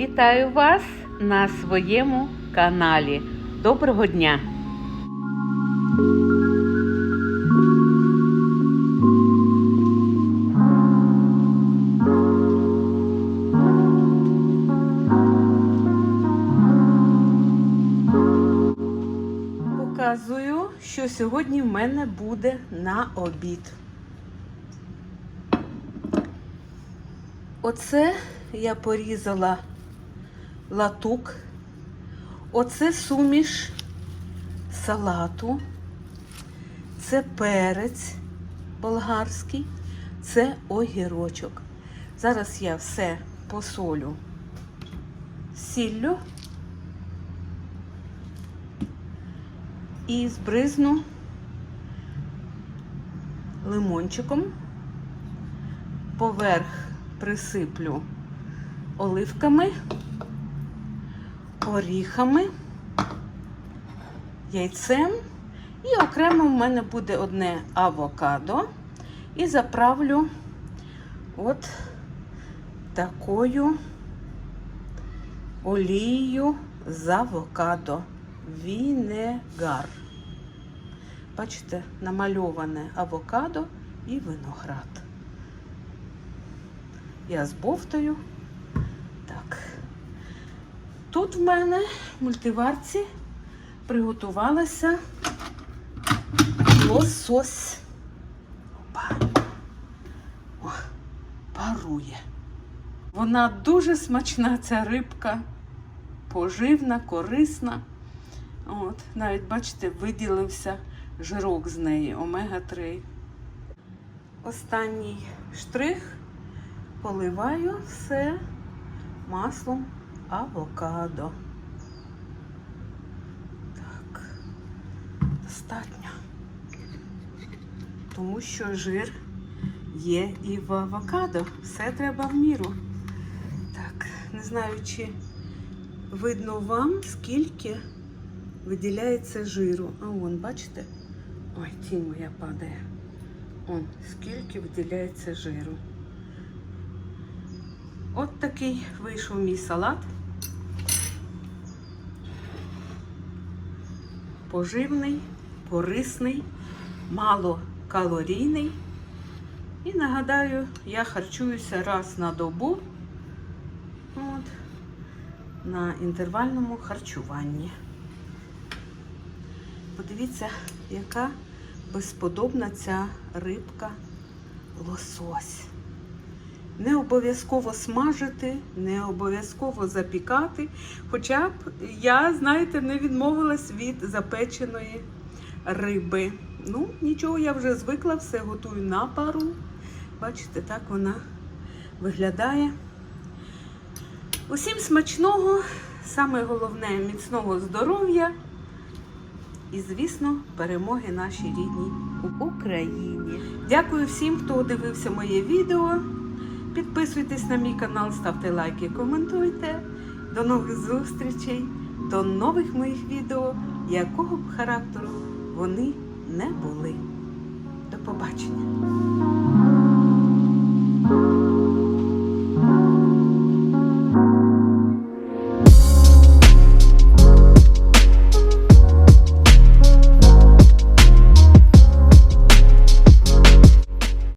Вітаю вас на своєму каналі. Доброго дня! Показую, що сьогодні в мене буде на обід. Оце я порізала латук. Оце суміш салату. Це перець болгарський, це огірочок. Зараз я все посолю сіллю і збризну лимончиком. Поверх присиплю оливками, оріхами, яйцем. І окремо в мене буде одне авокадо. І заправлю от такою олією з авокадо. Вінегар. Бачите, намальоване авокадо і виноград. Я збовтаю. Тут в мене в мультиварці приготувалася лосось. Опа. О, парує. Вона дуже смачна, ця рибка, поживна, корисна. От, навіть, бачите, виділився жирок з неї, омега-3. Останній штрих поливаю все маслом авокадо. Так, достатньо. Тому що жир є і в авокадо. Все треба в міру. Так, не знаю, чи видно вам, скільки виділяється жиру. А вон, бачите? Ой, тінь моя падає. Он, скільки виділяється жиру. От такий вийшов мій салат. Поживний, корисний, малокалорійний. І нагадаю, я харчуюся раз на добу от, на інтервальному харчуванні. Подивіться, яка безподобна ця рибка лосось. Не обов'язково смажити, не обов'язково запікати. Хоча б я, знаєте, не відмовилась від запеченої риби. Ну, нічого, я вже звикла, все готую на пару. Бачите, так вона виглядає. Усім смачного, саме головне міцного здоров'я і, звісно, перемоги нашій рідній Україні. Дякую всім, хто дивився моє відео. Підписуйтесь на мій канал, ставте лайки, коментуйте. До нових зустрічей, до нових моїх відео, якого б характеру вони не були. До побачення!